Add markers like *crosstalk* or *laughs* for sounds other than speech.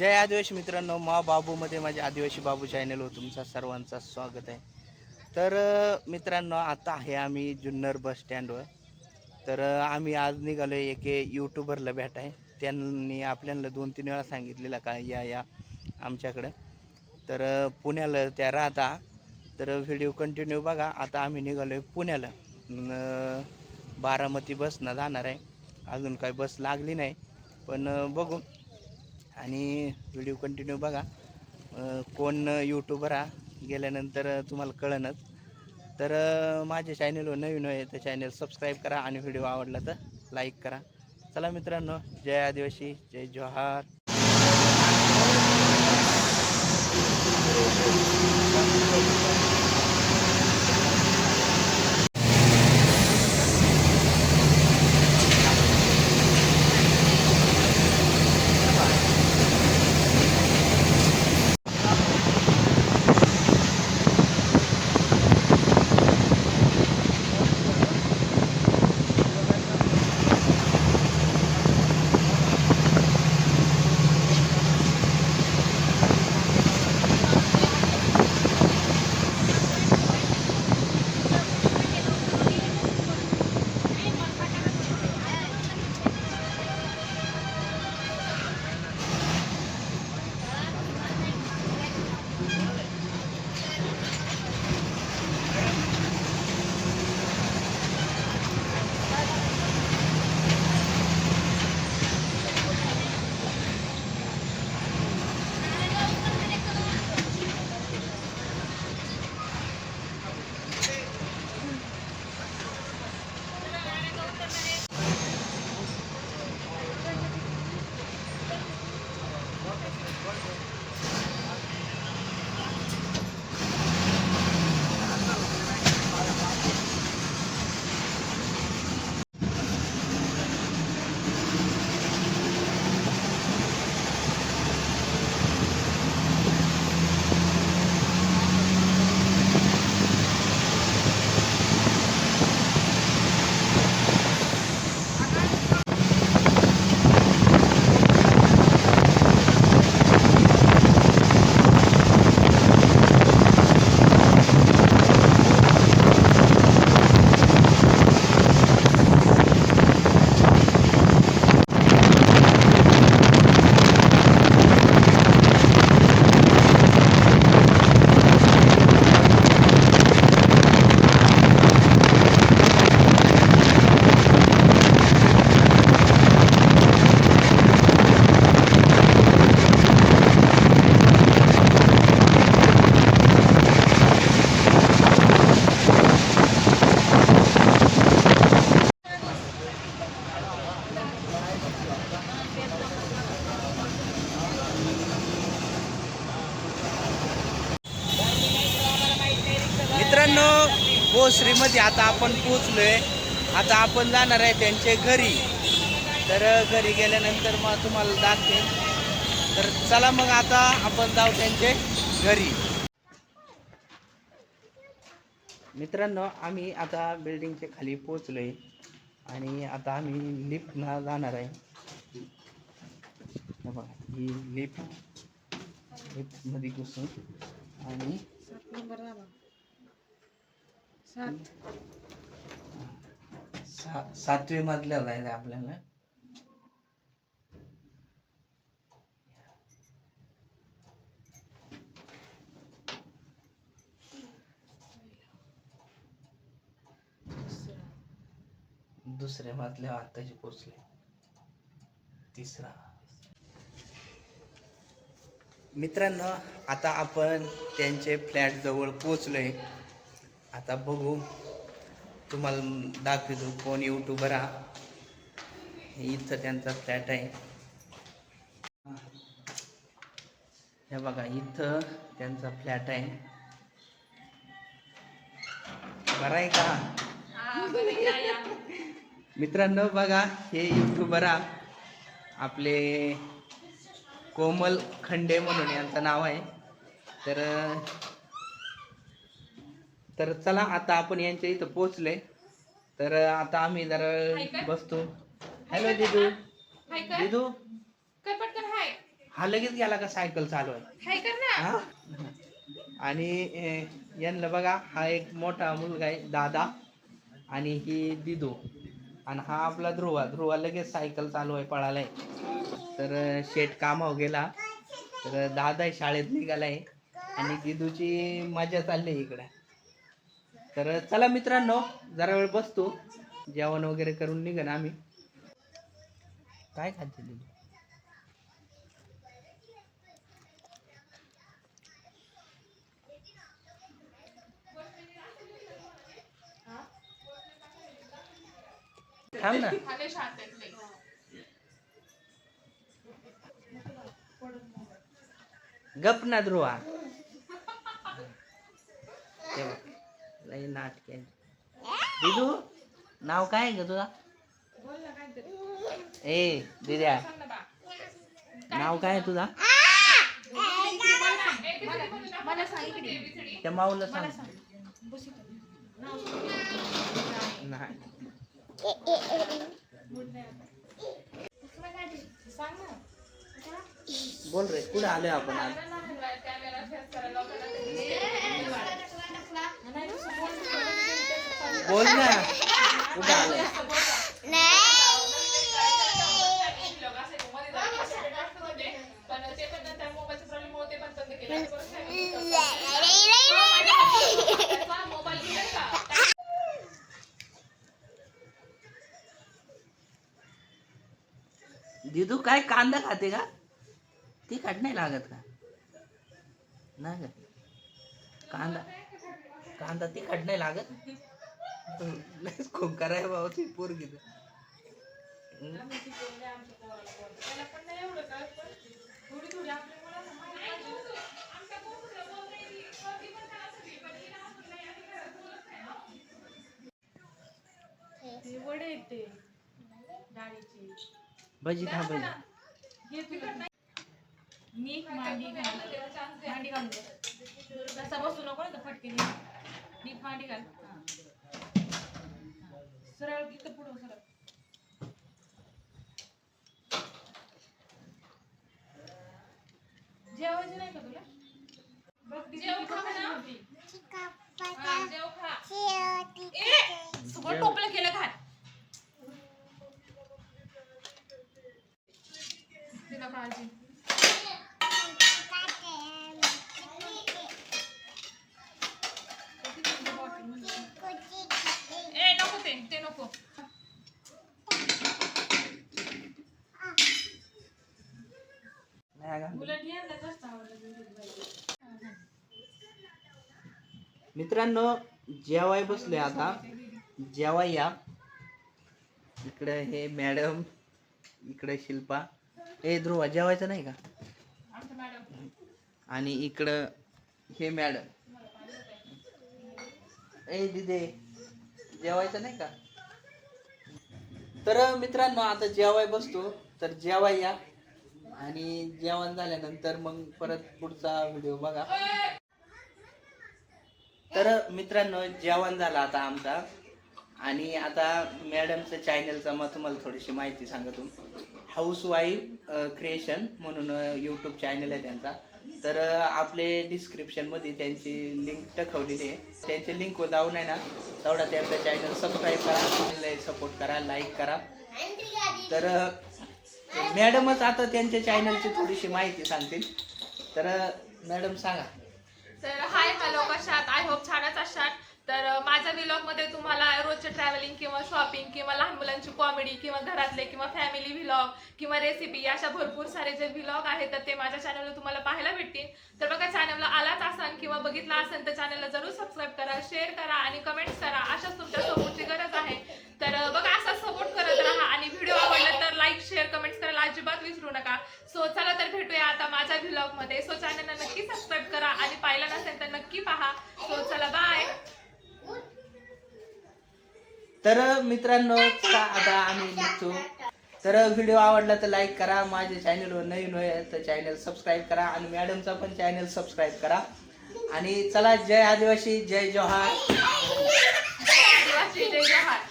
जय आदिवासी मित्रांनो मा बाबूमध्ये माझ्या आदिवासी बाबू चॅनलवर तुमचा सर्वांचा स्वागत आहे. तर मित्रांनो आता आहे आम्ही जुन्नर बस स्टँडवर तर आम्ही आज निघालो एक यूट्यूबरला भेट आहे. त्यांनी आपल्याला दोन तीन वेळा सांगितलेलं का या या आमच्याकडं. तर पुण्याला त्या राहता. तर व्हिडिओ कंटिन्यू बघा. आता आम्ही निघालो आहे पुण्याला बारामती बसनं जाणार आहे. अजून काही बस लागली नाही. पण बघू. आणि व्हिडिओ कंटिन्यू बघा. कोण यूट्यूबर हा गेल्यानंतर तुम्हाला कळनच. तर माझ्या चॅनलवर नवीन आहे तर चॅनल सबस्क्राईब करा आणि व्हिडिओ आवडला तर लाईक करा. चला मित्रांनो जय आदिवासी जय जोहार. आता आपण पोचलोय आता आपण जाणार आहे त्यांच्या घरी. तर घरी गेल्यानंतर मग तुम्हाला दाखवेन. तर चला मग आता आपण जाऊ त्यांचे घरी. मित्रांनो आम्ही आता बिल्डिंगच्या खाली पोचलोय आणि आता आम्ही लिफ्टला जाणार आहे. बघा ही लिफ्ट लिफ्टमध्ये घुसून. आणि सात सातवी मधल्या जायचं आहे आपल्याला. दुसऱ्या मधल्या हो, आत्ताची पोचले. तिसरा. मित्रांनो आता आपण त्यांचे फ्लॅट जवळ पोचलोय. आता बघू. तुम्हाला दाखवतो कोण युट्यूबर हा. इथं त्यांचा फ्लॅट आहे. हे बघा इथं त्यांचा फ्लॅट आहे. बरं आहे का? मित्रांनो बघा हे युट्यूबर हा. आपले कोमल खंडे म्हणून यांचं नाव आहे. तर तर चला आता आपण यांच्या इथं पोचले तर आता आम्ही जरा बसतो. हॅलो दिदू. दिदू? हा लगेच गेला का सायकल चालू आहे हा? आणि यांना बघा हा एक मोठा मुलगा आहे दादा. आणि ही दिदू. आणि हा आपला ध्रुवा. ध्रुवा लगेच सायकल चालू आहे पळालाय. तर शेठ कामावर गेला. तर दादा शाळेत निघालाय. आणि दिदूची मजा चालली इकडे. तर चला मित्रांनो जरा वेळ बसतो. जेवण वगैरे करून निघन आम्ही. काय खाते थांब ना. गप ना ध्रुवा. *laughs* लई नाटके. दिदू नाव काय आहे ग तुझा? ए दिद्या नाव काय आहे तुझा? त्या माऊला सांग. नाही. बोल रे कुठे आलोय आपण आज? बोल ना आलोय दिदू, काय कांदा खाते का? ती खाट नाही लागत का? नाही कांदा कांदा ती खाट नाही लागत? लयच खूप कराय बाबा ती पोरगी भजी खा भजी तुला नीट मांडी घाल मांडी घालून बस. तसा बसू नको ना फटके. नीट मांडी घाल. सरळ इथं पुढं सरळ. जेवायचं नाही का तुला? बघ कशी होती. हा, जेव खा. ए, सगळं टोपलं केलं घाल. तिला काळजी ए नको ते ते नको नाही का? उलट यांना जास्त आवडलं मित्रांनो जेवाय बसले आता. जेवाय या. इकडे हे मॅडम इकडे शिल्पा. ए ध्रुवा जेवायचं नाही का? आणि इकडं हे मॅडम. ए दिदे जेवायचं नाही का? तर मित्रांनो आता जेवाय बसतो. तर जेवाय या. आणि जेवण झाल्यानंतर मग परत पुढचा व्हिडिओ बघा. तर मित्रांनो जेवण झालं आता आमचा. आणि आता मॅडमचं चॅनलचं मग तुम्हाला थोडीशी माहिती सांगतो. हाऊस वाईफ क्रिएशन म्हणून यूट्यूब चॅनल आहे त्यांचा. तर आपले डिस्क्रिप्शनमध्ये त्यांची लिंक टाकवलेली आहे. त्यांची लिंक जाऊन आहे ना तेवढा त्यांचा चॅनल सबस्क्राईब करा. सपोर्ट करा लाईक करा. तर मॅडमच आता त्यांच्या चॅनलची थोडीशी माहिती सांगतील. तर मॅडम सांगा. तर हाय आय होप छानच असाल तर माझ्या व्लॉगमध्ये तुम्हाला रोजचे ट्रॅव्हलिंग किंवा शॉपिंग किंवा लहान मुलांची कॉमेडी किंवा घरातले किंवा फॅमिली व्हिलॉग किंवा रेसिपी अशा भरपूर सारे जे व्हिलॉग आहेत तर ते माझ्या चॅनलवर तुम्हाला पाहायला भेटतील. तर बघा चॅनलला आलाच असाल किंवा बघितला असेल तर चॅनलला जरूर सबस्क्राईब करा शेअर करा आणि कमेंट्स करा. अशाच तुमच्या सपोर्टची गरज आहे. तर बघा असं सपोर्ट करत राहा आणि व्हिडिओ आवडला तर लाईक शेअर कमेंट्स करायला अजिबात विसरू नका. सो चला तर भेटूया आता माझ्या व्लॉगमध्ये. सो चॅनलला नक्की सबस्क्राईब करा आणि पाहिलं नसेल तर नक्की पहा. सो चला बाय तर मित्रांनो आता आम्ही निघतो. तर व्हिडिओ आवडला तर लाईक करा. माझ्या चॅनलवर नवीन आहे तर चॅनल सबस्क्राईब करा आणि मॅडमचा पण चॅनल सबस्क्राईब करा. आणि चला जय आदिवासी जय जोहार. आदिवासी जय जवाहर